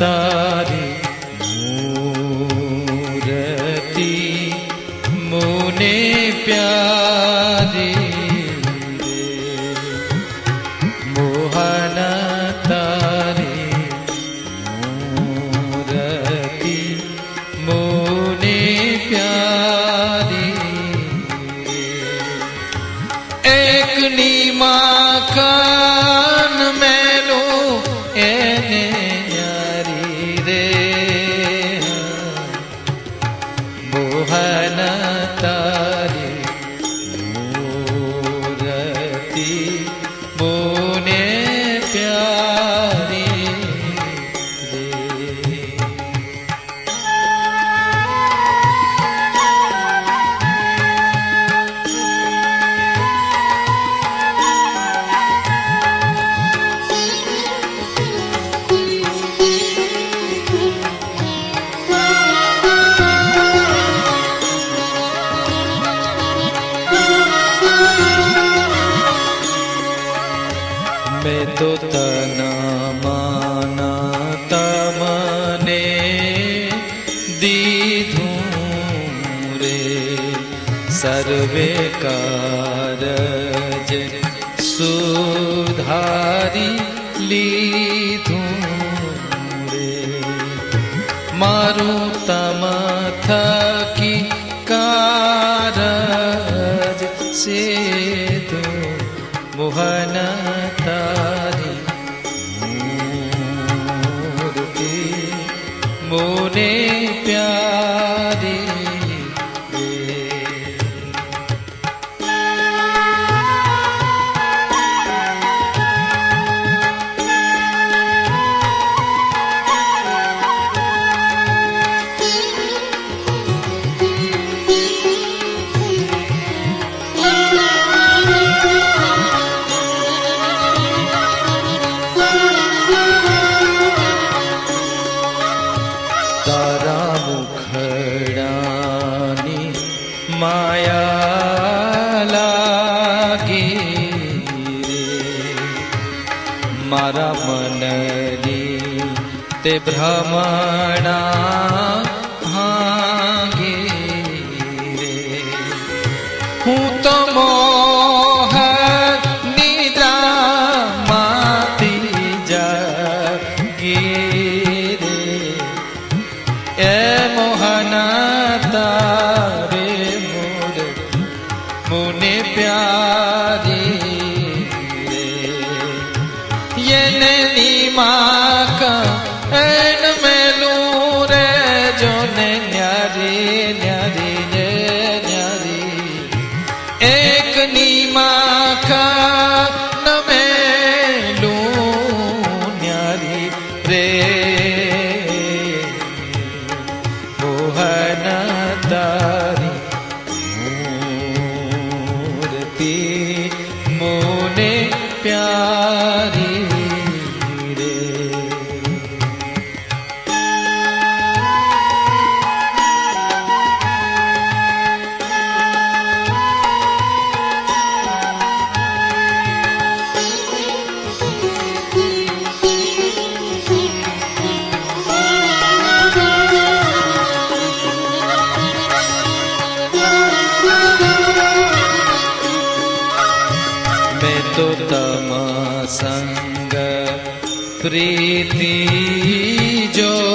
तारी मूरति मोने प्यारी। मोहन तारी मूरति मोने प्यारी। एक नीमा का तो तना माना तमने दीधूं रे सर्वे कारज सुधारी लीधूं रे मारू तम थकी कारज से तू मोहनता मारा मन ते भ्रमणा हांगे रे। हूँ तो मोह निद्रा माती जगी रे। ए मोहना યને નિમાક, એન મેલું રે જોને ન્યારી ન્યારી રે ન્યારી. એક નિમાકા નમેલું ન્યારી રે. મોહન तम संग प्रीति जो